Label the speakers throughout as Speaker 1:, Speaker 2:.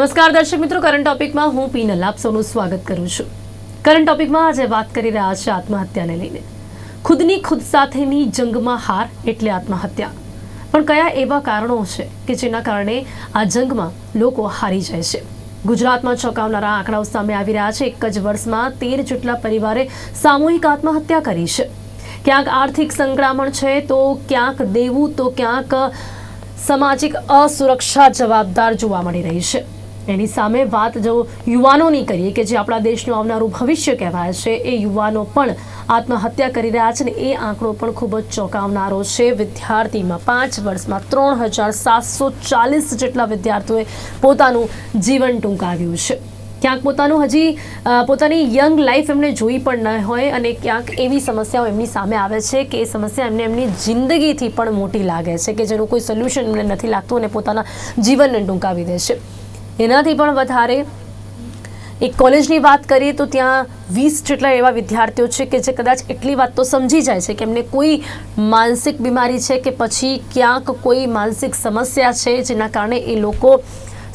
Speaker 1: નમસ્કાર દર્શક મિત્રો કરંટ ટોપિકમાં હું પીનલ, આપ સૌનું સ્વાગત કરું છું. કરંટ ટોપિકમાં આજે વાત કરી રહ્યા છે આત્મહત્યાને લઈને. ખુદની ખુદ સાથેની જંગમાં હાર એટલે આત્મહત્યા. પણ કયા એવા કારણો છે કે જેના કારણે આ જંગમાં લોકો હારી જાય છે? ગુજરાતમાં ચોંકાવનારા આંકડાઓ સામે આવી રહ્યા છે. એક જ વર્ષમાં તેર જેટલા પરિવારે સામૂહિક આત્મહત્યા કરી છે. ક્યાંક આર્થિક સંક્રામણ છે તો ક્યાંક દેવું, તો ક્યાંક સામાજિક અસુરક્ષા જવાબદાર જોવા મળી રહી છે. એની સામે વાત જો યુવાનોની કરીએ કે જે આપણા દેશનું આવનારું ભવિષ્ય કહેવાય છે, એ યુવાનો પણ આત્મહત્યા કરી રહ્યા છે ને એ આંકડો પણ ખૂબ જ ચોંકાવનારો છે. વિદ્યાર્થીમાં પાંચ વર્ષમાં ત્રણ હજાર સાતસો ચાલીસ જેટલા વિદ્યાર્થીઓએ પોતાનું જીવન ટૂંકાવ્યું છે. ક્યાંક પોતાનું હજી પોતાની યંગ લાઈફ એમને જોઈ પણ ન હોય અને ક્યાંક એવી સમસ્યાઓ એમની સામે આવે છે કે એ સમસ્યા એમને એમની જિંદગીથી પણ મોટી લાગે છે કે જેનું કોઈ સોલ્યુશન એમને નથી લાગતું અને પોતાના જીવનને ટૂંકાવી દે છે. એનાથી પણ વધારે એક કોલેજની વાત કરીએ તો ત્યાં વીસ જેટલા એવા વિદ્યાર્થીઓ છે કે જે કદાચ એટલી વાત તો સમજી જાય છે કે એમને કોઈ માનસિક બીમારી છે કે પછી ક્યાંક કોઈ માનસિક સમસ્યા છે જેના કારણે એ લોકો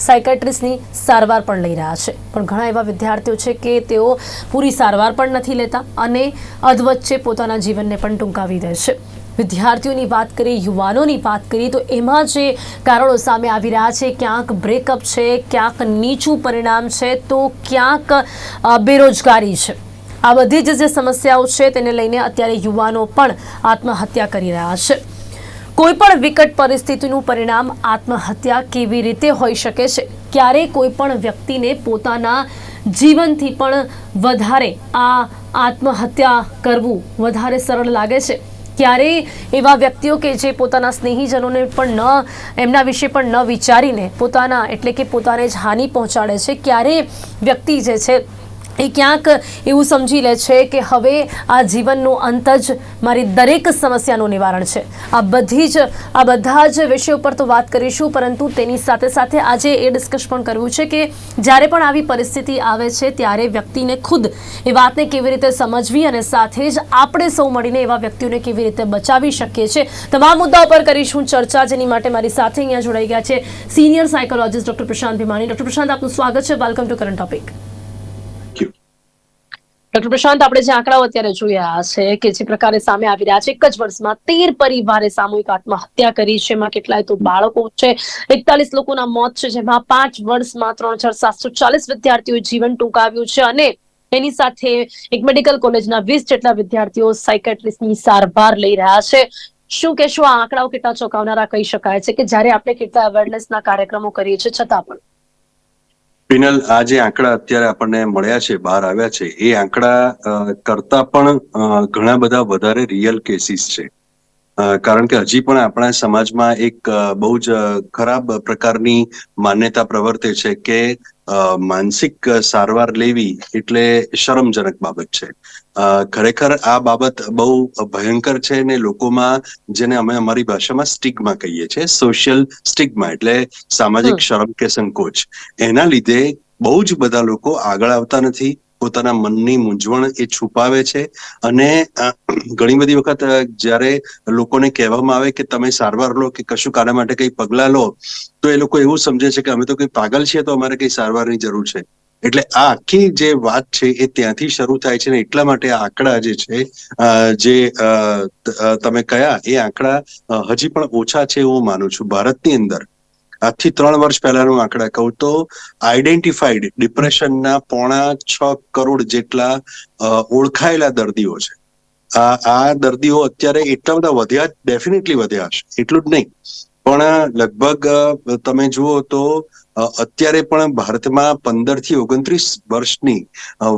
Speaker 1: સાયકાટ્રિસ્ટની સારવાર પણ લઈ રહ્યા છે. પણ ઘણા એવા વિદ્યાર્થીઓ છે કે તેઓ પૂરી સારવાર પણ નથી લેતા અને અધવચ્ચે પોતાના જીવનને પણ ટૂંકાવી દે છે. વિદ્યાર્થીઓની વાત કરીએ, યુવાનોની વાત કરીએ, તો એમાં જે કારણો સામે આવી રહ્યા છે, ક્યાંક બ્રેકઅપ છે, ક્યાંક નીચું પરિણામ છે, તો ક્યાંક બેરોજગારી છે. આ બધી જ જે સમસ્યાઓ છે, તેને લઈને અત્યારે યુવાનો પણ આત્મહત્યા કરી રહ્યા છે. કોઈપણ વિકટ પરિસ્થિતિનું પરિણામ આત્મહત્યા કેવી રીતે હોઈ શકે છે? ક્યારે કોઈપણ વ્યક્તિને પોતાના જીવનથી પણ વધારે આ આત્મહત્યા કરવું વધારે સરળ લાગે છે? ક્યારે એવા વ્યક્તિઓ કે જે પોતાના સ્નેહીજનોને પણ ન, એમના વિશે પણ ન વિચારીને પોતાના, એટલે કે પોતાને જ હાનિ પહોંચાડે છે, ક્યારે વ્યક્તિ જે છે એ ક્યાંક એવું સમજી લે છે કે હવે આ જીવનનો અંત જ મારી દરેક સમસ્યાનું નિવારણ છે. આ બધી જ, આ બધા જ વિષયો પર તો વાત કરીશું, પરંતુ તેની સાથે સાથે આજે એ ડિસ્કસ પણ કરવું છે કે જ્યારે પણ આવી પરિસ્થિતિ આવે છે, ત્યારે વ્યક્તિને ખુદ એ વાતને કેવી રીતે સમજવી અને સાથે જ આપણે સૌ મળીને એવા વ્યક્તિઓને કેવી રીતે બચાવી શકીએ છીએ. તમામ મુદ્દાઓ પર કરીશું ચર્ચા, જેની માટે મારી સાથે અહીંયા જોડાઈ ગયા છે senior psychologist doctor Prashant Bhimani. Doctor Prashant, આપનું સ્વાગત છે. Welcome to current topic doctor Prashant, આપણે જે આંકડાઓ અત્યારે જોયા છે કે જે પ્રકારે સામે આવી રહ્યા છે, એક જ વર્ષમાં તેર પરિવારે સામૂહિક આત્મહત્યા કરી છે. એમાં કેટલાય તો બાળકો છે. એકતાલીસ લોકોના મોત છે, જેમાં પાંચ વર્ષમાં ત્રણ હજાર સાતસો ચાલીસ વિદ્યાર્થીઓએ જીવન ટૂંકાવ્યું છે અને એની સાથે એક મેડિકલ કોલેજના વીસ જેટલા વિદ્યાર્થીઓ સાયકેટ્રિસ્ટની સારવાર લઈ રહ્યા છે. શું કહેશો? આ આંકડાઓ કેટલા ચોંકાવનારા કહી શકાય છે કે જ્યારે આપણે કેટલા અવેરનેસના કાર્યક્રમો કરીએ છીએ, છતાં પણ.
Speaker 2: પિનલ, આ જે આંકડા અત્યારે આપણને મળ્યા છે, બહાર આવ્યા છે, એ આંકડા કરતા પણ ઘણા બધા વધારે રિયલ કેસીસ છે. કારણ કે હજી પણ આપણા સમાજમાં એક બહુ જ ખરાબ પ્રકારની માન્યતા પ્રવર્તે છે કે માનસિક સારવાર લેવી એટલે શરમજનક બાબત છે ખરેખર આ બાબત બહુ ભયંકર છે ને લોકોમાં જેને અમે અમારી ભાષામાં સ્ટિગ્મા કહીએ છીએ સોશિયલ સ્ટિગ્મા એટલે સામાજિક. શરમ કે સંકોચ એના લીધે બહુ જ બધા લોકો આગળ આવતા નથી પોતાના મનની મૂંઝવણ એ છુપાવે છે. અને ઘણી બધી વખત જ્યારે લોકોને કહેવામાં આવે કે તમે સારવાર લો કે કશું આના માટે કઈ પગલા લો, તો એ લોકો એવું સમજે છે કે અમે તો કઈ પાગલ છીએ તો અમારે કઈ સારવારની જરૂર છે. એટલે આ આખી જે વાત છે એ ત્યાંથી શરૂ થાય છે ને એટલા માટે આ આંકડા જે છે જે તમે કયા, એ આંકડા હજી પણ ઓછા છે એવું માનું છું. ભારતની અંદર આજથી ત્રણ વર્ષ પહેલાનું આંકડા કહું તો આઈડેન્ટિફાઈડ ડિપ્રેશનના પોણા છ કરોડ જેટલા ઓળખાયેલા દર્દીઓ છે. આ આ દર્દીઓ અત્યારે એટલા બધા વધ્યા ડેફિનેટલી વધ્યા હશે. એટલું જ નહીં. પણ લગભગ તમે જુઓ તો અત્યારે પણ ભારતમાં પંદરથી ઓગણત્રીસ વર્ષની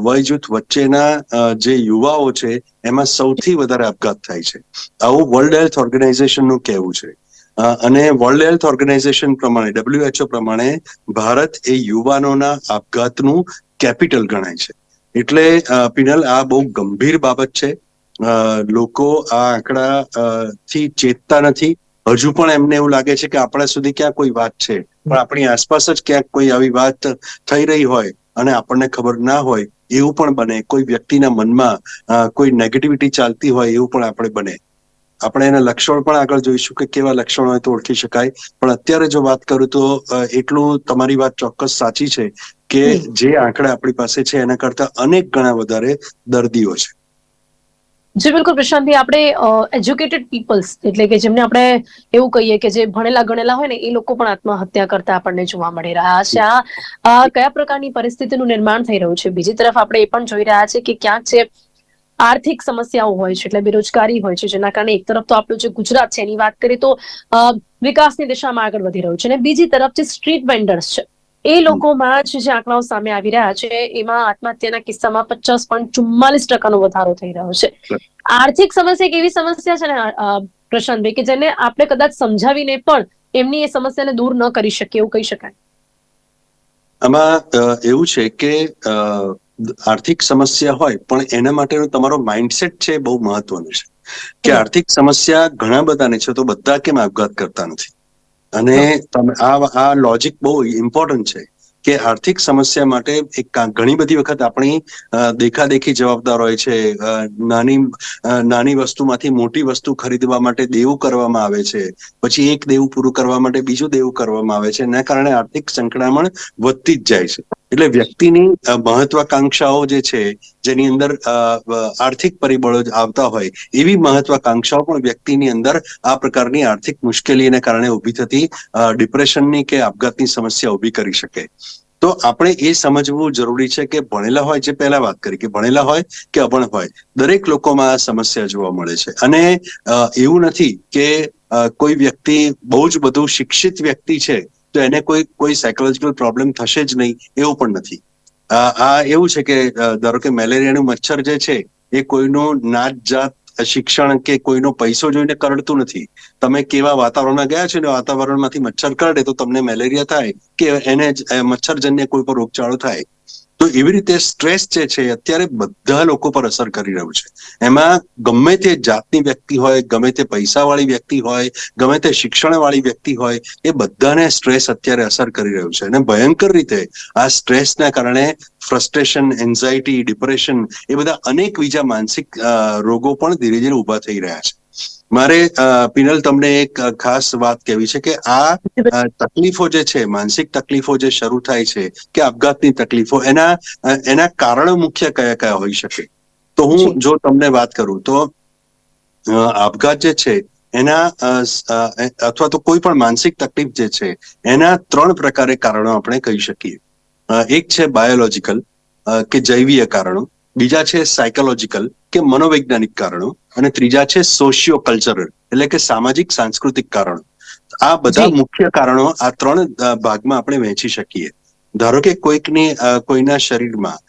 Speaker 2: વય જૂથ વચ્ચેના જે યુવાઓ છે, એમાં સૌથી વધારે આપઘાત થાય છે. આવું વર્લ્ડ હેલ્થ ઓર્ગેનાઇઝેશનનું કહેવું છે. અને વર્લ્ડ હેલ્થ ઓર્ગેનાઇઝેશન પ્રમાણે ડબ્લ્યુએચઓ પ્રમાણે ભારત એ યુવાનોના આપઘાતનું કેપિટલ ગણાય છે. એટલે પિનલ, આ બહુ ગંભીર બાબત છે. લોકો આ આંકડા થી ચેતતા નથી. હજુ પણ એમને એવું લાગે છે કે આપણા સુધી ક્યાં કોઈ વાત છે. પણ આપણી આસપાસ જ ક્યાંક કોઈ આવી વાત થઈ રહી હોય અને આપણને ખબર ના હોય, એવું પણ બને. કોઈ વ્યક્તિના મનમાં કોઈ નેગેટિવિટી ચાલતી હોય, એવું પણ આપણે બને. આપણે એના લક્ષણો પણ આગળ જોઈશું કે કેવા લક્ષણો હોય તો ઓળખી શકાય. પણ અત્યારે જો વાત કરું તો એટલું તમારી વાત ચોક્કસ સાચી છે કે જે આંકડા આપણી પાસે છે એના કરતા અનેક ગણા વધારે દર્દીઓ છે.
Speaker 1: જી બિલકુલ પ્રશાંતભાઈ આપણે એજ્યુકેટેડ પીપલ્સ એટલે કે જેમને આપણે એવું કહીએ કે જે ભણેલા ગણેલા હોય ને એ લોકો પણ આત્મહત્યા કરતા આપણને જોવા મળી રહ્યા છે. આ આ કયા પ્રકારની પરિસ્થિતિનું નિર્માણ થઈ રહ્યું છે? બીજી તરફ આપણે એ પણ જોઈ રહ્યા છે કે ક્યાંક છે આર્થિક સમસ્યાઓ હોય છે એટલે બેરોજગારી હોય છે જેના કારણે એક તરફ તો આપણું જે ગુજરાત છે એની વાત કરીએ તો વિકાસની દિશામાં આગળ વધી રહ્યું છે અને બીજી તરફ જે સ્ટ્રીટ વેન્ડર્સ છે એ લોકોમાં જ જે આંકડાઓ સામે આવી રહ્યા છે એમાં આત્મહત્યાના કિસ્સામાં પચાસ પોઈન્ટ ચુમ્માલીસ ટકાનો વધારો થઈ રહ્યો છે. આર્થિક સમસ્યા એક એવી સમસ્યા છે ને પ્રશાંતભાઈ કે જેને આપણે કદાચ સમજાવીને પણ એમની એ સમસ્યાને દૂર ન કરી શકીએ એવું કહી શકાય?
Speaker 2: આમાં એવું છે કે આર્થિક સમસ્યા હોય પણ એના માટેનો તમારો માઇન્ડસેટ છે બહુ મહત્વનું છે. કે આર્થિક સમસ્યા ઘણા બધાને છે તો બધા કેમ આપઘાત કરતા નથી? અને તમે આ આ લોજિક બહુ ઇમ્પોર્ટન્ટ છે કે આર્થિક સમસ્યા માટે એક ઘણી બધી વખત આપણી દેખાદેખી જવાબદાર હોય છે નાની નાની વસ્તુમાંથી મોટી વસ્તુ ખરીદવા માટે દેવું કરવામાં આવે છે પછી એક દેવું પૂરું કરવા માટે બીજું દેવું કરવામાં આવે છે એના કારણે આર્થિક સંકળામણ વધતી જ જાય છે. એટલે વ્યક્તિની મહત્વાકાંક્ષાઓ જે છે, જેની અંદર આર્થિક પરિબળો આવતા હોય, એવી મહત્વાકાંક્ષાઓ પણ વ્યક્તિની અંદર આ પ્રકારની આર્થિક મુશ્કેલીને કારણે ઊભી થતી ડિપ્રેશનની કે આપઘાતની સમસ્યા ઊભી કરી શકે. તો આપણે એ સમજવું જરૂરી છે કે ભણેલા હોય, જે પહેલા વાત કરી, કે ભણેલા હોય કે અભણ હોય, દરેક લોકોમાં આ સમસ્યા જોવા મળે છે. અને એવું નથી કે કોઈ વ્યક્તિ બહુ જ બધું શિક્ષિત વ્યક્તિ છે તો એને કોઈ કોઈ સાયકોલોજીકલ પ્રોબ્લેમ થશે જ નહીં, એવું પણ નથી. આ એવું છે કે ધારો કે મેલેરિયાનું મચ્છર જે છે, એ કોઈનું નાત જાત શિક્ષણ કે કોઈનો પૈસો જોઈને કરડતું નથી. તમે કેવા વાતાવરણમાં ગયા છો ને વાતાવરણમાંથી મચ્છર કરડે તો તમને મેલેરિયા થાય કે એને મચ્છરજન્ય કોઈ પર રોગચાળો થાય. તો એવી રીતે સ્ટ્રેસ જે છે અત્યારે બધા લોકો પર અસર કરી રહ્યું છે. એમાં ગમે તે જાતની વ્યક્તિ હોય, ગમે તે પૈસાવાળી વ્યક્તિ હોય, ગમે તે શિક્ષણવાળી વ્યક્તિ હોય, એ બધાને સ્ટ્રેસ અત્યારે અસર કરી રહ્યું છે. અને ભયંકર રીતે આ સ્ટ્રેસના કારણે ફ્રસ્ટ્રેશન, એન્ઝાયટી, ડિપ્રેશન એ બધા અનેક બીજા માનસિક રોગો પણ ધીરે ધીરે ઊભા થઈ રહ્યા છે. મારે પિનલ તમને એક ખાસ વાત કહેવી છે કે આ તકલીફો જે છે માનસિક તકલીફો જે શરૂ થાય છે કે આપઘાતની તકલીફો એના એના કારણો મુખ્ય કયા કયા હોઈ શકે? તો હું
Speaker 1: જો.
Speaker 2: તમને વાત કરું તો આપઘાત જે છે એના અથવા તો કોઈ પણ માનસિક તકલીફ જે છે એના ત્રણ પ્રકારે કારણો આપણે કહી શકીએ. એક છે બાયોલોજીકલ કે જૈવીય કારણો. બીજા છે સાયકોલોજીકલ કે મનોવૈજ્ઞાનિક કારણો અને ત્રીજા છે સોશિયો કલ્ચરલ એટલે કે સામાજિક સાંસ્કૃતિક કારણો. આ બધા મુખ્ય કારણો આ ત્રણ ભાગમાં આપણે વહેંચી શકીએ. ધારો કે કોઈકની કોઈના શરીરમાં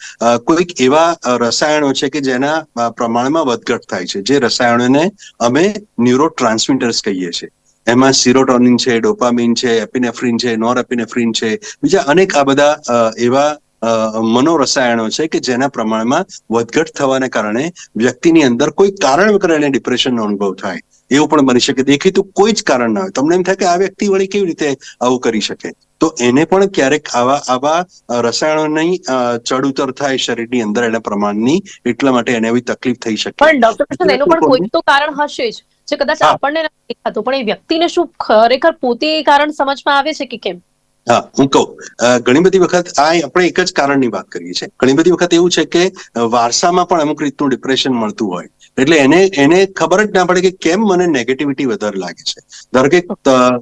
Speaker 2: કોઈક એવા રસાયણો છે કે જેના પ્રમાણમાં વધઘટ થાય છે. જે રસાયણોને અમે ન્યુરો ટ્રાન્સમિટર્સ કહીએ છીએ. એમાં સિરોટોનિન છે ડોપામિન છે એપિનેફ્રિન છે નોર એપિનેફ્રિન છે બીજા અનેક આ બધા એવા મનોરસાયણો છે કે જેના પ્રમાણમાં વધઘટ થવાને કારણે વ્યક્તિની અંદર કોઈ કારણ વગર એને ડિપ્રેશનનો અનુભવ થાય. એવું પણ બની શકે. દેખીતું કોઈ જ કારણ ના હોય. તમને એમ થાય કે આ વ્યક્તિ વળી કેવી રીતે આવું કરી શકે? તો એને પણ ક્યારેક આવા આવા રસાયણોની ચડ ઉતર થાય શરીરની અંદર એના પ્રમાણની એટલા માટે એને એવી તકલીફ થઈ શકે.
Speaker 1: પણ ડોક્ટર એનું પણ કોઈ તો કારણ હશે જ. જે કદાચ આપણને નથી દેખાતું. પણ એ વ્યક્તિને શું ખરેખર પોતે કારણ સમજમાં આવે છે કે કેમ?
Speaker 2: હા હું કહું. ઘણી બધી વખત આ આપણે એક જ કારણની વાત કરીએ છીએ. ઘણી બધી વખત એવું છે કે વારસામાં પણ અમુક રીતનું ડિપ્રેશન મળતું હોય. એટલે એને એને ખબર જ ના પડે કે કેમ મને નેગેટિવિટી વધારે લાગે છે. ધારો કે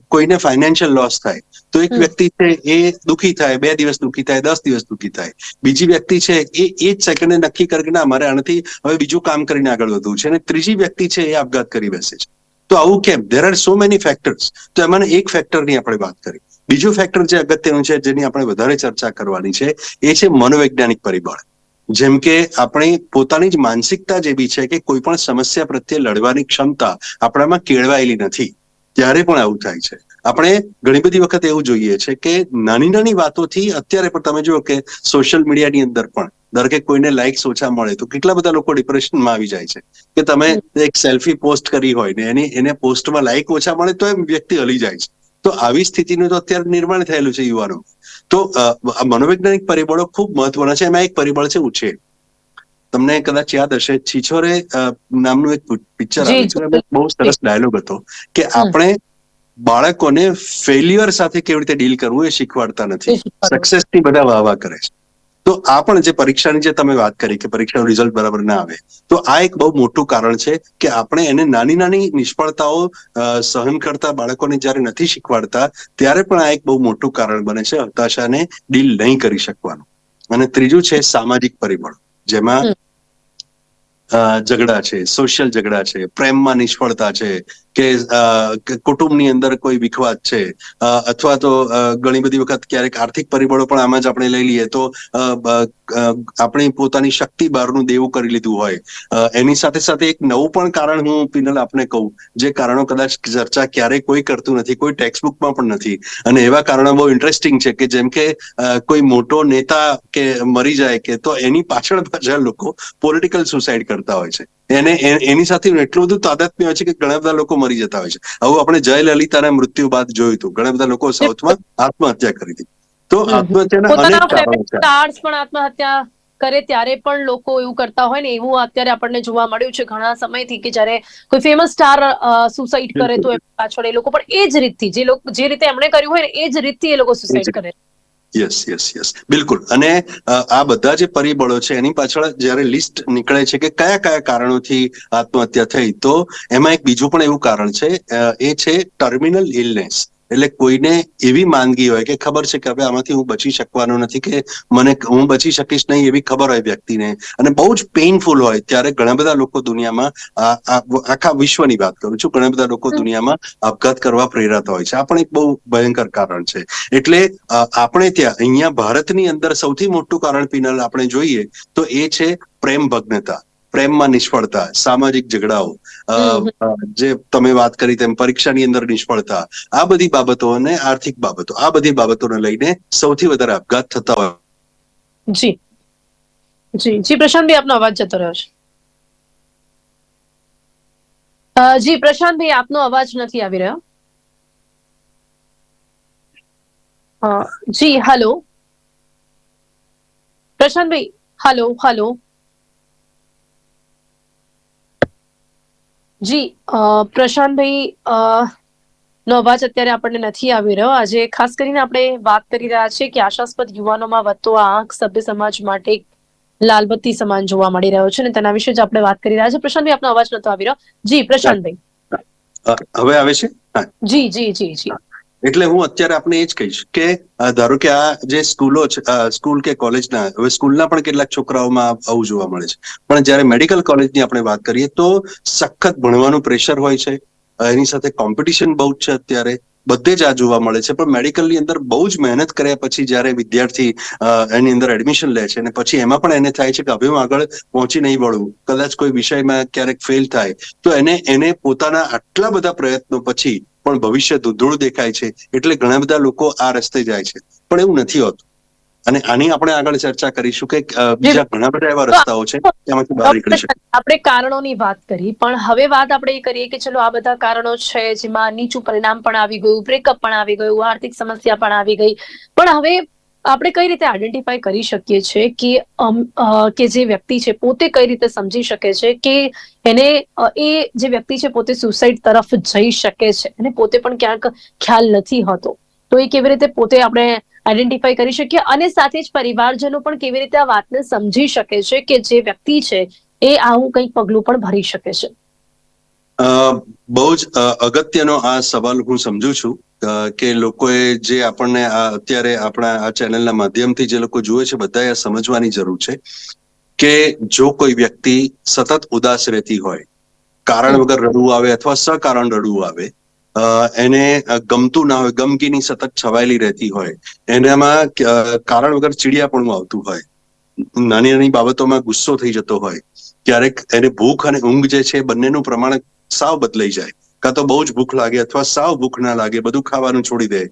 Speaker 2: કોઈને ફાઇનાન્શિયલ લોસ થાય તો એક વ્યક્તિ છે એ દુખી થાય બે દિવસ દુખી થાય દસ દિવસ દુખી થાય. બીજી વ્યક્તિ છે એ એ જ સેકન્ડે નક્કી કરે કે ના મારે આનાથી હવે બીજું કામ કરીને આગળ વધવું છે. અને ત્રીજી વ્યક્તિ છે એ આપઘાત કરી બેસે છે. તો આવું કેમ? There are so many factors તો એમાં એક ફેક્ટરની આપણે વાત કરી બીજું ફેક્ટર જે અગત્યનું છે જેની આપણે વધારે ચર્ચા કરવાની છે એ છે મનોવૈજ્ઞાનિક પરિબળ. જેમ કે આપણી પોતાની જ માનસિકતા જે છે કે કોઈ પણ સમસ્યા પ્રત્યે લડવાની ક્ષમતા આપણામાં કેળવાયેલી નથી ત્યારે પણ આવું થાય છે. આપણે ઘણી બધી વખત એવું જોઈએ છે કે નાની નાની વાતોથી અત્યારે પણ તમે જુઓ કે સોશિયલ મીડિયાની અંદર પણ ધારો કે કોઈને લાઇક્સ ઓછા મળે તો કેટલા બધા લોકો ડિપ્રેશનમાં આવી જાય છે. કે તમે એક સેલ્ફી પોસ્ટ કરી હોય ને એની એને પોસ્ટમાં લાઇક ઓછા મળે તો એમ વ્યક્તિ હલી જાય છે. તો આવી સ્થિતિનું તો અત્યારે નિર્માણ થયેલું છે યુવાનો. તો મનોવૈજ્ઞાનિક પરિબળો ખૂબ મહત્વના છે એમાં એક પરિબળ છે ઉછેર. તમને કદાચ યાદ હશે છીછોરે નામનું એક પિક્ચર આવ્યું છે બહુ સરસ ડાયલોગ હતો કે આપણે બાળકોને ફેલ્યુઅર સાથે કેવી રીતે ડીલ કરવું એ શીખવાડતા નથી. સક્સેસથી બધા વાહ વાહ કરે છે. તો આ પણ જે પરીક્ષાની જે તમે વાત કરી કે પરીક્ષાનું રિઝલ્ટ બરાબર ના આવે, તો આ એક બહુ મોટું કારણ છે કે આપણે એને નાની નાની નિષ્ફળતાઓ સહન કરતા બાળકોને જ્યારે નથી શીખવાડતા, ત્યારે પણ આ એક બહુ મોટું કારણ બને છે હતાશાને ડીલ નહીં કરી શકવાનું. અને ત્રીજું છે સામાજિક પરિબળ, જેમાં ઝઘડા છે સોશિયલ ઝઘડા છે, પ્રેમમાં નિષ્ફળતા છે, કે કુટુંબની અંદર કોઈ વિખવાદ છે અથવા તો ઘણી બધી વખત ક્યારેક આર્થિક પરિબળો પણ આમાં જ આપણે લઈ લઈએ તો આપણી પોતાની શક્તિ બહારનું દેવું કરી લીધું હોય. એની સાથે સાથે એક નવું પણ કારણ હું, પિનલ, આપને કહું, જે કારણો કદાચ ચર્ચા ક્યારેય કોઈ કરતું નથી, કોઈ ટેક્સ્ટ બુકમાં પણ નથી. અને એવા કારણો બહુ ઇન્ટરેસ્ટિંગ છે કે જેમ કે કોઈ મોટો નેતા કે મરી જાય કે તો એની પાછળ પાછળ લોકો પોલિટિકલ સુસાઇડ કરતા હોય છે. એને એની સાથે એટલું બધું તાદાત્મ્ય હોય છે કે ઘણા બધા લોકો મરી જતા હોય છે. આવું આપણે જયલલિતાના મૃત્યુ બાદ જોયું હતું. ઘણા બધા લોકો સાઉથમાં આત્મહત્યા કરી હતી. તો આત્મહત્યાના છે.
Speaker 1: આત્મહત્યા કરે ત્યારે પણ લોકો એવું કરતા હોય ને એવું અત્યારે આપણને જોવા મળ્યું છે ઘણા સમયથી કે જ્યારે કોઈ ફેમસ સ્ટાર સુસાઇડ કરે તો પાછળ એ લોકો પણ એ જ રીતથી જે લોકો જે રીતે એમણે કર્યું હોય ને એ જ રીતથી એ લોકો સુસાઇડ કરે
Speaker 2: યસ યસ યસ બિલકુલ. અને આ બધા જે પરિબળો છે, એની પાછળ જ્યારે લિસ્ટ નીકળે છે કે કયા કયા કારણોથી આત્મહત્યા થઈ, તો એમાં એક બીજું પણ એવું કારણ છે એ છે ટર્મિનલ ઇલનેસ. એટલે કોઈને એવી માંદગી હોય કે ખબર છે કે હવે આમાંથી હું બચી શકવાનો નથી કે મને હું બચી શકીશ નહીં એવી ખબર હોય વ્યક્તિને. અને બહુ જ પેઇનફુલ હોય ત્યારે ઘણા બધા લોકો દુનિયામાં આખા વિશ્વની વાત કરું છું. ઘણા બધા લોકો દુનિયામાં આપઘાત કરવા પ્રેરાતા હોય છે. આ પણ એક બહુ ભયંકર કારણ છે. એટલે આપણે ત્યાં અહીંયા ભારતની અંદર સૌથી મોટું કારણ પિનલ આપણે જોઈએ તો એ છે પ્રેમ ભગ્નતા. પ્રેમમાં નિષ્ફળતા સામાજિક ઝઘડાઓ જે તમે વાત કરી તેમ પરીક્ષાની અંદર નિષ્ફળતા આ બધી બાબતો અને આર્થિક બાબતો આ બધી બાબતોને લઈને સૌથી વધારે આપઘાત થતા હોય.
Speaker 1: જી. જી જી પ્રશાંતભાઈ આપનો અવાજ જતો રહ્યો છે. જી પ્રશાંતભાઈ આપનો અવાજ નથી આવી રહ્યો. જી હલો. પ્રશાંતભાઈ હલો હલો. જી પ્રશાંતભાઈ નો અવાજ અત્યારે આપણને નથી આવી રહ્યો. આજે ખાસ કરીને આપણે વાત કરી રહ્યા છીએ કે આશાસ્પદ યુવાનોમાં વધતો આ આંખ સભ્ય સમાજ માટે લાલબત્તી સમાન જોવા મળી રહ્યો છે અને તેના વિશે જ આપણે વાત કરી રહ્યા છીએ. પ્રશાંતભાઈ આપનો અવાજ નતો આવી રહ્યો. જી પ્રશાંતભાઈ.
Speaker 2: હવે આવે છે?
Speaker 1: જી જી જી જી.
Speaker 2: એટલે હું અત્યારે આપને એ જ કહીશ કે ધારો કે આ જે સ્કૂલો છે સ્કૂલ કે કોલેજના હવે સ્કૂલના પણ કેટલાક છોકરાઓમાં આવું જોવા મળે છે. પણ જ્યારે મેડિકલ કોલેજની આપણે વાત કરીએ તો સખત ભણવાનું પ્રેશર હોય છે. એની સાથે કોમ્પિટિશન બહુ જ છે અત્યારે. બધે જ આ જોવા મળે છે. પણ મેડિકલની અંદર બહુ જ મહેનત કર્યા પછી જ્યારે વિદ્યાર્થી એની અંદર એડમિશન લે છે અને પછી એમાં પણ એને થાય છે કે હવે હું આગળ પહોંચી નહીં વળું. કદાચ કોઈ વિષયમાં ક્યારેક ફેલ થાય. તો એને એને પોતાના આટલા બધા પ્રયત્નો પછી પણ ભવિષ્ય ધૂંધળું દેખાય છે એટલે ઘણા બધા લોકો આ રસ્તે જાય છે. પણ એવું નથી હોતું. અને આની આપણે આગળ ચર્ચા કરીશું કે બીજા ઘણા બધા એવા રસ્તાઓ છે તેમાંથી બહાર નીકળી શકે
Speaker 1: આપણે કારણોની વાત કરી પણ હવે વાત આપણે એ કરીએ કે ચલો આ બધા કારણો છે જેમાં નીચું પરિણામ પણ આવી ગયું બ્રેકઅપ પણ આવી ગયું આર્થિક સમસ્યા પણ આવી ગઈ. પણ હવે આપણે કઈ રીતે આઈડેન્ટિફાય કરી શકીએ છીએ કે કે જે વ્યક્તિ છે, પોતે કઈ રીતે સમજી શકે છે કે એને એ જે વ્યક્તિ છે, પોતે સુસાઇડ તરફ જઈ શકે છે અને પોતે પણ ક્યાંક ખ્યાલ નથી હોતો. તો એ કેવી રીતે પોતે આપણે આઈડેન્ટિફાય કરી શકીએ અને સાથે જ પરિવારજનો પણ કેવી રીતે આ વાતને સમજી શકે છે કે જે વ્યક્તિ છે, એ આવું કંઈક પગલું પણ ભરી શકે છે.
Speaker 2: બહુ જ અગત્યનો આ સવાલ હું સમજુ છું. કે લોકોએ જે આપણને આ, અત્યારે આપણા આ ચેનલના માધ્યમથી જે લોકો જુએ છે, બધાએ સમજવાની જરૂર છે કે જો કોઈ વ્યક્તિ સતત ઉદાસ રહેતી હોય, કારણ વગર રડવું આવે અથવા સકારણ રડવું આવે એને ગમતું ના હોય, ગમગીની સતત છવાયેલી રહેતી હોય, એનામાં કારણ વગર ચીડિયાપણું આવતું હોય, નાની નાની બાબતોમાં ગુસ્સો થઈ જતો હોય, ક્યારેક એને ભૂખ અને ઊંઘ જે છે બંનેનું પ્રમાણ સાવ બદલાઈ જાય. કાં તો બહુ જ ભૂખ લાગે અથવા સાવ ભૂખ ના લાગે, બધું ખાવાનું છોડી દે.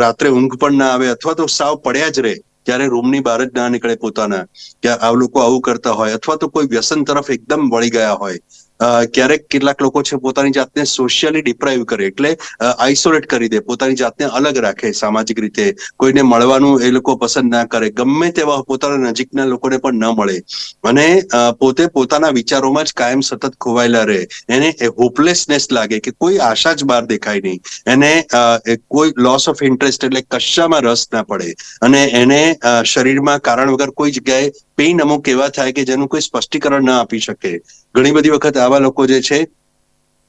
Speaker 2: રાત્રે ઊંઘ પણ ના આવે અથવા તો સાવ પડ્યા જ રહે, ત્યારે રૂમની બહાર જ ના નીકળે પોતાના. કે આ લોકો આવું કરતા હોય અથવા તો કોઈ વ્યસન તરફ એકદમ વળી ગયા હોય. ક્યારેક કેટલાક લોકો છે પોતાની જાતને સોશિયલી ડિપ્રાઈવ કરે એટલે આઇસોલેટ કરી દે, પોતાની જાતને અલગ રાખે સામાજિક રીતે. કોઈને મળવાનું એ લોકો પસંદ ના કરે, ગમે તેવા પોતાના નજીકના લોકોને પણ ન મળે. અને પોતે પોતાના વિચારોમાં જ કાયમ સતત ખોવાયેલા રહે. એને હોપલેસનેસ લાગે કે કોઈ આશા જ બહાર દેખાય નહીં. એને એ કોઈ લોસ ઓફ ઇન્ટરેસ્ટ એટલે કશામાં રસ ના પડે. અને એને શરીરમાં કારણ વગર કોઈ જગ્યાએ પેઇન અમુક એવા થાય કે જેનું કોઈ સ્પષ્ટીકરણ ના આપી શકે. ઘણી બધી વખત આવા લોકો જે છે,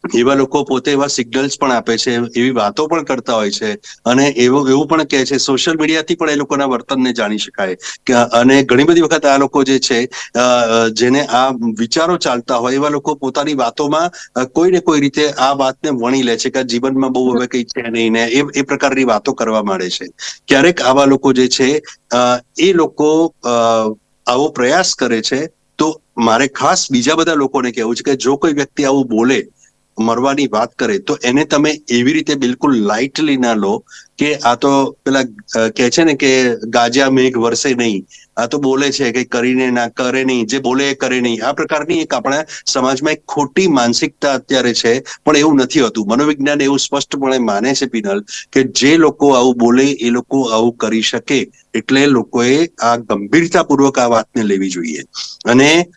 Speaker 2: એવા લોકો પોતે એવા સિગ્નલ્સ પણ આપે છે, એવી વાતો પણ કરતા હોય છે અને એવું એવું પણ કહે છે, સોશિયલ મીડિયાથી પણ એ લોકોના વર્તનને જાણી શકાય. કે અને ઘણી બધી વખત આ લોકો જે છે જેને આ વિચારો ચાલતા હોય, એવા લોકો પોતાની વાતોમાં કોઈ ને કોઈ રીતે આ વાતને વણી લે છે કે જીવનમાં બહુ હવે કઈ છે નહીં ને એ એ પ્રકારની વાતો કરવા માંડે છે. ક્યારેક આવા લોકો જે છે એ લોકો આવો પ્રયાસ કરે છે, તો મારે ખાસ બીજા બધા લોકોને કહેવું છે કે જો કોઈ વ્યક્તિ આવું બોલે, મરવાની વાત કરે, તો એને તમે એવી રીતે બિલકુલ લાઇટલી ના લો કે આ તો પેલા કે છે ને કે ગાજ્યા મેઘ વરસે નહીં. આ તો બોલે છે કે કરીને ના, કરે નહીં, જે બોલે એ કરે નહીં. આ પ્રકારની એક આપણા સમાજમાં એક ખોટી માનસિકતા અત્યારે છે, પણ એવું નથી હોતું. મનોવિજ્ઞાન એવું સ્પષ્ટપણે માને છે પિનલ કે જે લોકો આવું બોલે, એ લોકો આવું કરી શકે. એટલે લોકોએ આ ગંભીરતાપૂર્વક આ વાતને લેવી જોઈએ. અને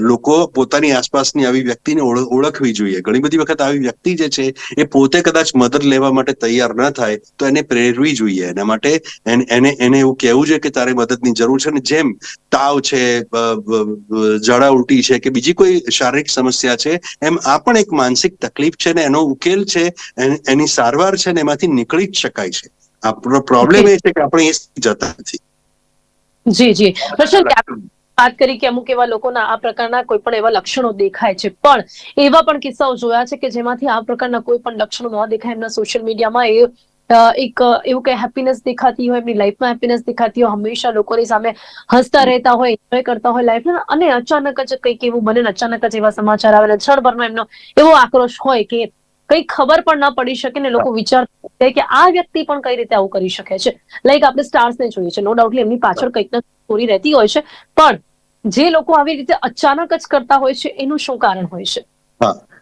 Speaker 2: લોકો પોતાની આસપાસની આવી વ્યક્તિને ઓળ- ઓળખવી જોઈએ. ઘણી બધી વખત આવી વ્યક્તિ જે છે, એ પોતે કદાચ મદદ લેવા માટે તૈયાર ન થાય, તો એને પ્રેરવી જોઈએ. એના માટે એને એને એવું કહેવું જોઈએ કે તારે મદદની જરૂર છે અને જેમ તાવ છે ઝાડા ઉલટી છે કે બીજી કોઈ શારીરિક સમસ્યા છે એમ આ પણ એક માનસિક તકલીફ છે ને એનો ઉકેલ છે એની સારવાર છે ને એમાંથી નીકળી જ શકાય છે. આપણો પ્રોબ્લેમ એ છે કે આપણે એ જતા નથી.
Speaker 1: જી જી. વાત કરી કે અમુક એવા લોકોના આ પ્રકારના કોઈ પણ એવા લક્ષણો દેખાય છે. પણ એવા પણ કિસ્સાઓ જોયા છે કે જેમાંથી આ પ્રકારના કોઈ પણ લક્ષણો ન દેખાય એમના સોશિયલ મીડિયામાં એ એક એવું કે હેપીનેસ દેખાતી હોય, એમની લાઈફમાં હેપીનેસ દેખાતી હોય, હંમેશા લોકોની સામે હસતા રહેતા હોય એન્જોય કરતા હોય લાઈફ અને અચાનક જ કંઈક એવું બને અચાનક જ એવા સમાચાર આવે ને ક્ષણભરનો એમનો એવો આક્રોશ હોય કે કઈ ખબર પણ ન પડી શકે ને લોકો વિચારતા કે આ વ્યક્તિ પણ કઈ રીતે આવું કરી શકે છે. લાઈક આપણે સ્ટાર્સને જોઈએ છે. નો ડાઉટલી એમની પાછળ કંઈક ના સ્ટોરી રહેતી હોય છે. પણ જે લોકો આવી રીતે અચાનક જ કરતા હોય છે, એનું શું કારણ હોય છે?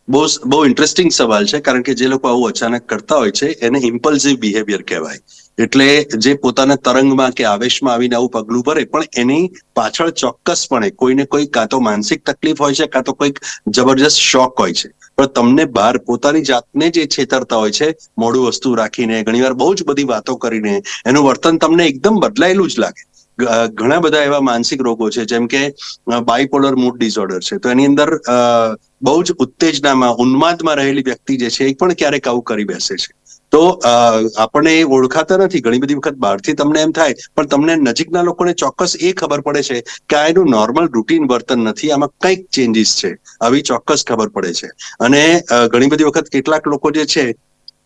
Speaker 2: બહુ બહુ ઇન્ટરેસ્ટિંગ સવાલ છે, કારણ કે જે લોકો આવું અચાનક કરતા હોય છે, એને ઇમ્પલ્સિવ બિહેવિયર કહેવાય. એટલે જે પોતાના તરંગમાં કે આવેશમાં આવીને આવું પગલું ભરે, પણ એની પાછળ ચોક્કસપણે કોઈને કોઈ કાં તો માનસિક તકલીફ હોય છે, કાં તો કોઈક જબરજસ્ત શોખ હોય છે. પણ તમને બહાર પોતાની જાતને જે છેતરતા હોય છે, મોડું વસ્તુ રાખીને, ઘણીવાર બહુ જ બધી વાતો કરીને, એનું વર્તન તમને એકદમ બદલાયેલું જ લાગે. ઘણા બધા એવા માનસિક રોગો છે, જેમ કે બાયપોલર મૂડ ડિસઓર્ડર છે. તો એની અંદર બહુ જ ઉત્તેજનામાં, ઉન્માદમાં રહેલી વ્યક્તિ જે છે, એ પણ ક્યારેક આવું કરી બેસે છે. તો આપણને એ ઓળખાતા નથી. ઘણી બધી વખત બહારથી તમને એમ થાય, પણ તમને નજીકના લોકોને ચોક્કસ એ ખબર પડે છે કે આ એનું નોર્મલ રૂટીન વર્તન નથી. આમાં કંઈક ચેન્જીસ છે. આવી ચોક્કસ ખબર પડે છે. અને ઘણી બધી વખત કેટલાક લોકો જે છે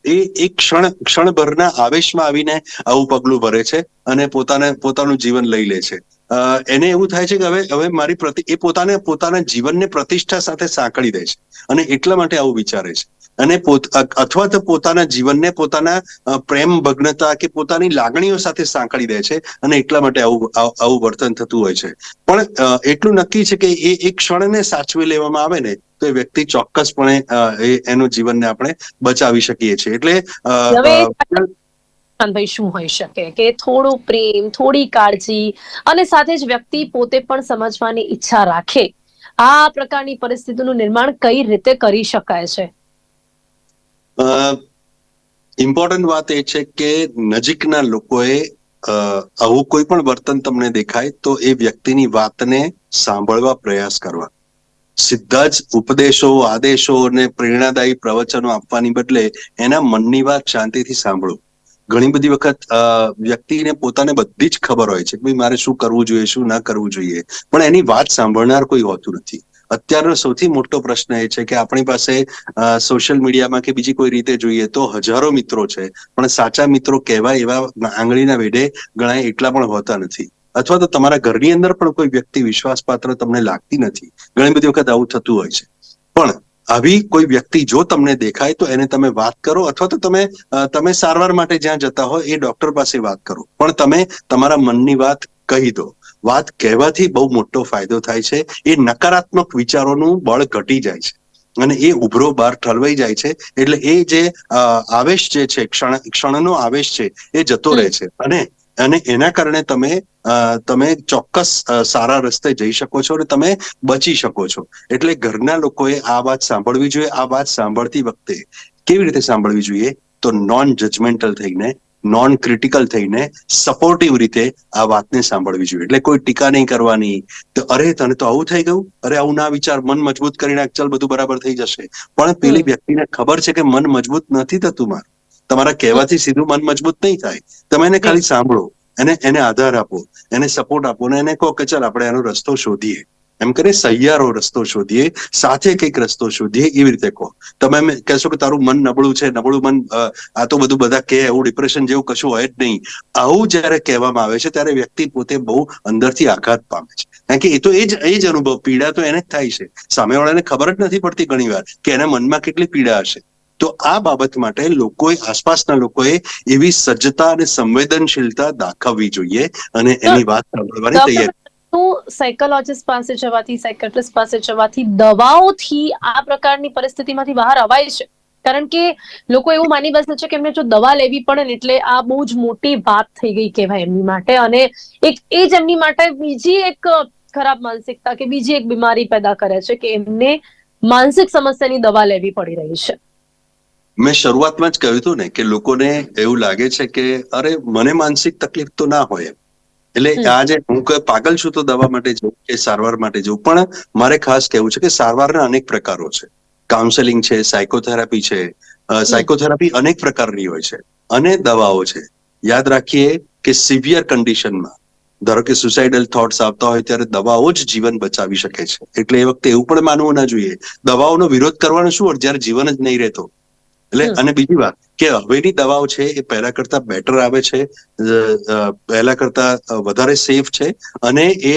Speaker 2: એ એક ક્ષણ, ક્ષણભરના આવેશમાં આવીને આવું પગલું ભરે છે અને પોતાને, પોતાનું જીવન લઈ લે છે. એને એવું થાય છે કે હવે હવે મારી પ્રતિ એ પોતાને પોતાના જીવનને પ્રતિષ્ઠા સાથે સાંકળી દે છે અને એટલા માટે આવું વિચારે છે. અને પોત અથવા તો પોતાના જીવનને પોતાના પ્રેમ ભગ્નતા કે પોતાની લાગણીઓ સાથે સાંકળી દે છે અને એટલા માટે આવું આવું વર્તન થતું હોય છે. પણ એટલું નક્કી છે કે એ એક ક્ષણને સાચવી લેવામાં આવે ને તો એ વ્યક્તિ ચોક્કસપણે એનું જીવનને આપણે બચાવી શકીએ છીએ. એટલે અ,
Speaker 1: હવે
Speaker 2: અ,
Speaker 1: ભાઈ શું હોઈ શકે? કે થોડું પ્રેમ થોડી કાળજી અને સાથે જ વ્યક્તિ પોતે પણ સમજવાની ઈચ્છા રાખે. આ પ્રકારની પરિસ્થિતિનું નિર્માણ કઈ રીતે કરી શકાય છે?
Speaker 2: ઇમ્પોર્ટન્ટ વાત એ છે કે નજીકના લોકોએ આવું કોઈ પણ વર્તન તમને દેખાય તો એ વ્યક્તિની વાતને સાંભળવા પ્રયાસ કરવા. સીધા જ ઉપદેશો આદેશો અને પ્રેરણાદાયી પ્રવચનો આપવાની બદલે એના મનની વાત શાંતિથી સાંભળો. ઘણી બધી વખત વ્યક્તિને પોતાને બધી જ ખબર હોય છે કે ભાઈ મારે શું કરવું જોઈએ, શું ના કરવું જોઈએ. પણ એની વાત સાંભળનાર કોઈ હોતું નથી. અત્યારનો સૌથી મોટો પ્રશ્ન એ છે કે આપણી પાસે સોશિયલ મીડિયામાં કે બીજી કોઈ રીતે જોઈએ તો હજારો મિત્રો છે. પણ સાચા મિત્રો કહેવાય એવા આંગળીના વેઢે ગણાય એટલા પણ હોતા નથી. અથવા તો તમારા ઘરની અંદર પણ કોઈ વ્યક્તિ વિશ્વાસપાત્ર તમને લાગતી નથી. ઘણી બધી વખત આવું થતું હોય છે. પણ આવી કોઈ વ્યક્તિ જો તમને દેખાય તો એને તમે વાત કરો અથવા તો તમે તમે સારવાર માટે જ્યાં જતા હોય એ ડોક્ટર પાસે વાત કરો. પણ તમે તમારા મનની વાત કહી દો. વાત કહેવાથી બહુ મોટો ફાયદો થાય છે. એ નકારાત્મક વિચારોનું બળ ઘટી જાય છે. અને એ ઉભરો બહાર ઠલવાઈ જાય છે. એટલે એ જે આવેશ જે છે ક્ષણ ક્ષણનો આવેશ છે એ જતો રહે છે. અને અને એના કારણે તમે તમે ચોક્કસ સારા રસ્તે જઈ શકો છો અને તમે બચી શકો છો. એટલે ઘરના લોકોએ આ વાત સાંભળવી જોઈએ. આ વાત સાંભળતી વખતે કેવી રીતે સાંભળવી જોઈએ? તો નોન જજમેન્ટલ થઈને નોન ક્રિટિકલ થઈને સપોર્ટિવ રીતે આ વાતને સાંભળવી જોઈએ. એટલે કોઈ ટીકા નહીં કરવાની. તો અરે તને તો આવું થઈ ગયું? અરે આવું ના વિચાર. મન મજબૂત કરીને ચલ બધું બરાબર થઈ જશે. પણ પેલી વ્યક્તિને ખબર છે કે મન મજબૂત નથી થતું મારું. તમારા કહેવાથી સીધું મન મજબૂત નહીં થાય. તમે એને ખાલી સાંભળો એને એને આધાર આપો એને સપોર્ટ આપો અને એને કહો કે ચાલ આપણે એનો રસ્તો શોધીએ. એમ કરીને સહિયારો રસ્તો શોધીએ સાથે કંઈક રસ્તો શોધીએ એવી રીતે કહો. તમે એમ કહેશો કે તારું મન નબળું છે નબળું મન આ તો બધું બધા કહે એવું ડિપ્રેશન જેવું કશું હોય જ નહીં. આવું જ્યારે કહેવામાં આવે છે ત્યારે વ્યક્તિ પોતે બહુ અંદરથી આઘાત પામે છે. કારણ કે એ તો એ જ એ જ અનુભવ પીડા તો એને જ થાય છે. સામેવાળાને ખબર જ નથી પડતી ઘણીવાર કે એના મનમાં કેટલી પીડા હશે. તો આ બાબત માટે લોકોએ આસપાસના લોકોએ એવી સજ્જતા અને સંવેદનશીલતા દાખવવી જોઈએ અને એની વાત સાંભળવાની તૈયારી
Speaker 1: તો સાયકોલોજીસ્ટ પાસે જવાથી સાયકેટ્રિસ્ટ પાસે જવાથી દવાઓથી આ પ્રકારની પરિસ્થિતિમાંથી બહાર અવાય છે? કારણ કે લોકો એવું માની બેસે છે કે એમને જો દવા લેવી પડે ને એટલે આ બહુ જ મોટી વાત થઈ ગઈ કહેવાય એમની માટે. અને એક એ જ એમની માટે બીજી એક ખરાબ માનસિકતા કે બીજી એક બીમારી પેદા કરે છે કે એમને માનસિક સમસ્યાની દવા લેવી પડી રહી છે.
Speaker 2: મેં શરૂઆતમાં જ કહ્યું હતું ને કે લોકોને એવું લાગે છે કે અરે મને માનસિક તકલીફ તો ના હોય એટલે. આજે હું કે પાગલ છું તો દવા માટે જવું કે સારવાર માટે જવું પણ મારે ખાસ કહેવું છે કે સારવારના અનેક પ્રકારો છે. કાઉન્સેલિંગ છે સાયકોથેરાપી છે સાયકોથેરાપી અનેક પ્રકારની હોય છે અને દવાઓ છે. યાદ રાખીએ કે સિવિયર કન્ડિશનમાં ધારો કે સુસાઇડલ થોટ્સ આવતા હોય ત્યારે દવાઓ જ જીવન બચાવી શકે છે. એટલે એ વખતે એવું પણ માનવું ના જોઈએ. દવાઓનો વિરોધ કરવાનો શું? જ્યારે જીવન જ નહીં રહેતો. એટલે અને બીજી વાત કે હવેની દવાઓ છે એ પહેલા કરતા બેટર આવે છે પહેલા કરતા વધારે સેફ છે અને એ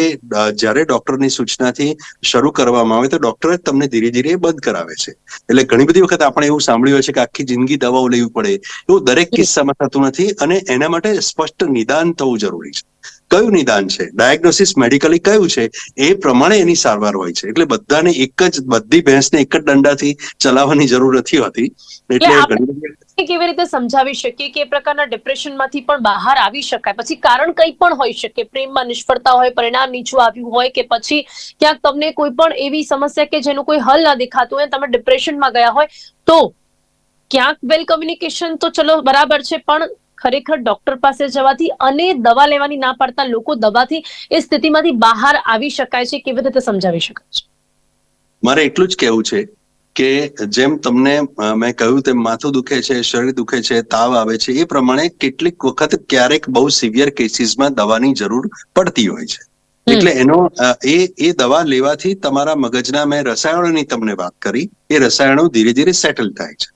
Speaker 2: જ્યારે ડોક્ટરની સૂચનાથી શરૂ કરવામાં આવે તો ડોક્ટર જ તમને ધીરે ધીરે બંધ કરાવે છે. એટલે ઘણી બધી વખત આપણે એવું સાંભળ્યું હોય છે કે આખી જિંદગી દવાઓ લેવી પડે. એવું દરેક. કિસ્સામાં થતું નથી અને એના માટે સ્પષ્ટ નિદાન થવું જરૂરી છે. કયું નિદાન છે? ડાયગ્નોસિસ મેડિકલી કયું છે? એ પ્રમાણે એની સારવાર હોય છે. એટલે બધાને એક જ બધી ભેંસને એક જ દંડાથી ચલાવવાની જરૂર નથી હોતી. એટલે
Speaker 1: કેવી રીતે સમજાવી શકીએ કે એ પ્રકારના ડિપ્રેશનમાંથી પણ બહાર આવી શકાય? પછી કારણ કંઈ પણ હોઈ શકે. પ્રેમમાં નિષ્ફળતા હોય પરિણામ નીચું આવ્યું હોય કે પછી ક્યાંક તમને કોઈ પણ એવી સમસ્યા કે જેનું કોઈ હલ ના દેખાતું હોય તમે ડિપ્રેશનમાં ગયા હોય તો ક્યાંક વેલ કમ્યુનિકેશન તો ચલો બરાબર છે પણ ખરેખર ડોક્ટર પાસે જવાથી અને દવા લેવાની ના પાડતા લોકો દવાથી એ સ્થિતિમાંથી બહાર આવી શકાય છે કેવી રીતે સમજાવી શકાય છે?
Speaker 2: મારે એટલું જ કહેવું છે કે જેમ તમને મેં કહ્યું તેમ માથું દુખે છે શરીર દુખે છે તાવ આવે છે એ પ્રમાણે કેટલીક વખત ક્યારેક બહુ સિવિયર કેસીસમાં દવાની જરૂર પડતી હોય છે. એટલે એનો એ એ દવા લેવાથી તમારા મગજના મેં રસાયણોની તમને વાત કરી એ રસાયણો ધીરે ધીરે સેટલ થાય છે.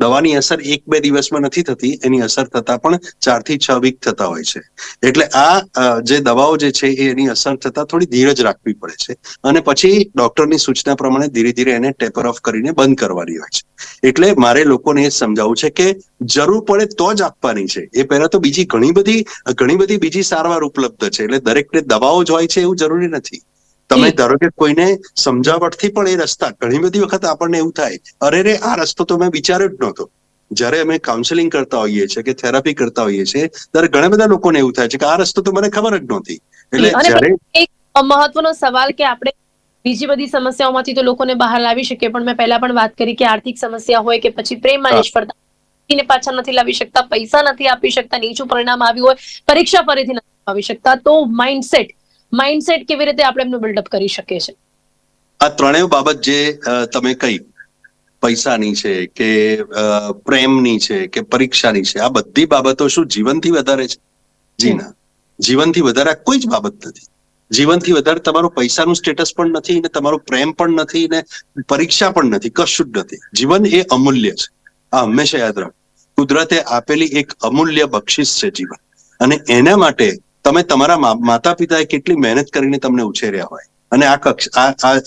Speaker 2: દવાની અસર એક બે દિવસમાં નથી થતી, એની અસર થતા પણ ચારથી છ વીક થતા હોય છે. એટલે આ જે દવાઓ જે છે એની અસર થતા થોડી ધીરજ રાખવી પડે છે અને પછી ડોક્ટરની સૂચના પ્રમાણે ધીરે ધીરે એને ટેપર ઓફ કરીને બંધ કરવાની હોય છે. એટલે મારે લોકોને એ સમજાવવું છે કે જરૂર પડે તો જ આપવાની છે. એ પહેલા તો બીજી ઘણી બધી ઘણી બધી બીજી સારવાર ઉપલબ્ધ છે. એટલે દરેકને દવાઓ જ હોય છે એવું જરૂરી નથી. તમે ધારો કે કોઈને સમજાવટથી પણ એ રસ્તા ઘણી બધી વખત આપણને એવું થાય અરે રે આ રસ્તો તો મેં વિચાર્યો જ નહોતો. જ્યારે અમે કાઉન્સેલિંગ કરતા હોઈએ છીએ કે થેરાપી કરતા હોઈએ છીએ ત્યારે ઘણા બધા લોકોને એવું થાય છે કે આ રસ્તો તો મને ખબર જ નહોતી. એટલે જ્યારે
Speaker 1: એક મહત્વનો સવાલ કે આપણે બીજી બધી સમસ્યાઓમાંથી તો લોકોને બહાર લાવી શકીએ પણ મેં પહેલા પણ વાત કરી કે આર્થિક સમસ્યા હોય કે પછી પ્રેમમાં. નિષ્ફળતા ને પાછા નથી લાવી શકતા પૈસા નથી આપી શકતા નીચું પરિણામ આવ્યું હોય પરીક્ષા ફરીથી નથી આવી શકતા. તો માઇન્ડસેટ માઇન્ડસેટ કેવી રીતે આપણે એમનું બિલ્ડઅપ કરી શકીએ છીએ?
Speaker 2: આ ત્રણેય બાબત જે તમે કહી, પૈસાની છે કે પ્રેમની છે કે પરીક્ષાની છે, આ બધી બાબતો શું જીવનથી વધારે છે? જી ના. જીવનથી વધારે કોઈ જ બાબત નથી. જીવનથી વધારે તમારું પૈસાનું સ્ટેટસ પણ નથી ને તમારું પ્રેમ પણ નથી ને પરીક્ષા પણ નથી, કશું જ નથી. જીવન એ અમૂલ્ય છે. આ હંમેશા યાદ રાખો. કુદરતે આપેલી એક અમૂલ્ય બક્ષિસ છે જીવન. અને એના માટે તમે તમારા માતા પિતાએ કેટલી મહેનત કરીને તમને ઉછેર્યા હોય? અને આ કક્ષ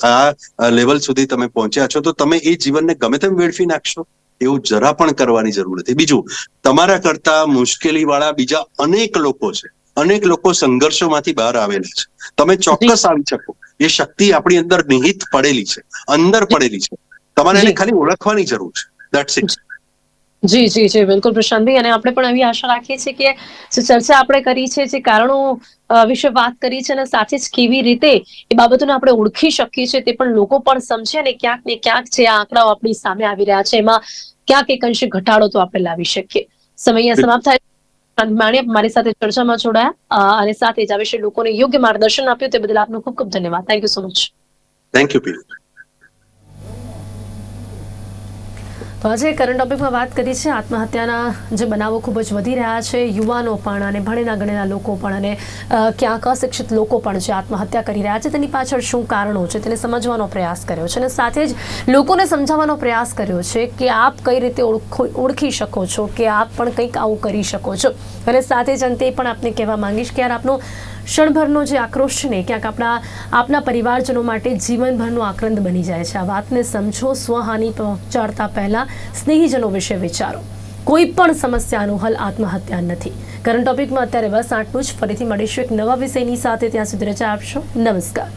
Speaker 2: આ લેવલ સુધી તમે પહોંચ્યા છો તો તમે એ જીવનને ગમે તેમ વેડફી નાખશો? એવું જરા પણ કરવાની જરૂર નથી. બીજું તમારા કરતા મુશ્કેલી વાળા બીજા અનેક લોકો છે. અનેક લોકો સંઘર્ષોમાંથી બહાર આવેલા છે. તમે ચોક્કસ આવી શકો. એ શક્તિ આપણી અંદર નિહિત પડેલી છે. અંદર પડેલી છે. તમારે એને ખાલી ઓળખવાની જરૂર છે. દેટ્સ ઇટ
Speaker 3: જી જી જી બિલકુલ પ્રશાંતભાઈ અને આપણે પણ એવી આશા રાખીએ છીએ કે જે ચર્ચા આપણે કરી છે જે કારણો વિશે વાત કરી છે અને સાથે જ કેવી રીતે એ બાબતોને આપણે ઓળખી શકીએ છીએ તે પણ લોકો પણ સમજે અને ક્યાંક ને ક્યાંક જે આ આંકડાઓ આપણી સામે આવી રહ્યા છે એમાં ક્યાંક એક અંશે ઘટાડો તો આપણે લાવી શકીએ. સમય સમાપ્ત થાય. માણી મારી સાથે ચર્ચામાં જોડાયા. અને સાથે જ આ વિશે લોકોને યોગ્ય માર્ગદર્શન આપ્યું તે બદલ આપનો ખૂબ ખૂબ ધન્યવાદ. Thank you so much
Speaker 2: thank you Pinal
Speaker 1: તો આજે કરંટ ટોપિકમાં વાત કરી છે. આત્મહત્યાના જે બનાવો ખૂબ જ વધી રહ્યા છે. યુવાનો પણ અને ભણેલા ગણેલા લોકો પણ અને ક્યાંક અશિક્ષિત લોકો પણ જે આત્મહત્યા કરી રહ્યા છે, તેની પાછળ શું કારણો છે, તેને સમજવાનો પ્રયાસ કર્યો છે અને સાથે જ લોકોને સમજાવવાનો પ્રયાસ કર્યો છે કે આપ કઈ રીતે ઓળખો, ઓળખી શકો છો કે આપ પણ કંઈક આવું કરી શકો છો. અને સાથે જ અંતે પણ આપને કહેવા માંગીશ કે યાર આપનો ક્ષણભરનો જે આક્રોશ છે ને ક્યાંક આપણા, આપના પરિવારજનો માટે જીવનભરનો આક્રંદ બની જાય છે. આ વાતને સમજો, સ્વહાનિ પહોંચાડતા પહેલાં સ્નેહીજનો વિશે વિચારો. કોઈ પણ સમસ્યાનો હલ આત્મહત્યા નથી. કરંટ ટોપિકમાં અત્યારે બસ આટલું જ. ફરીથી મળીશું એક નવા વિષયની સાથે. ત્યાં સુધી રજા આપશો. નમસ્કાર.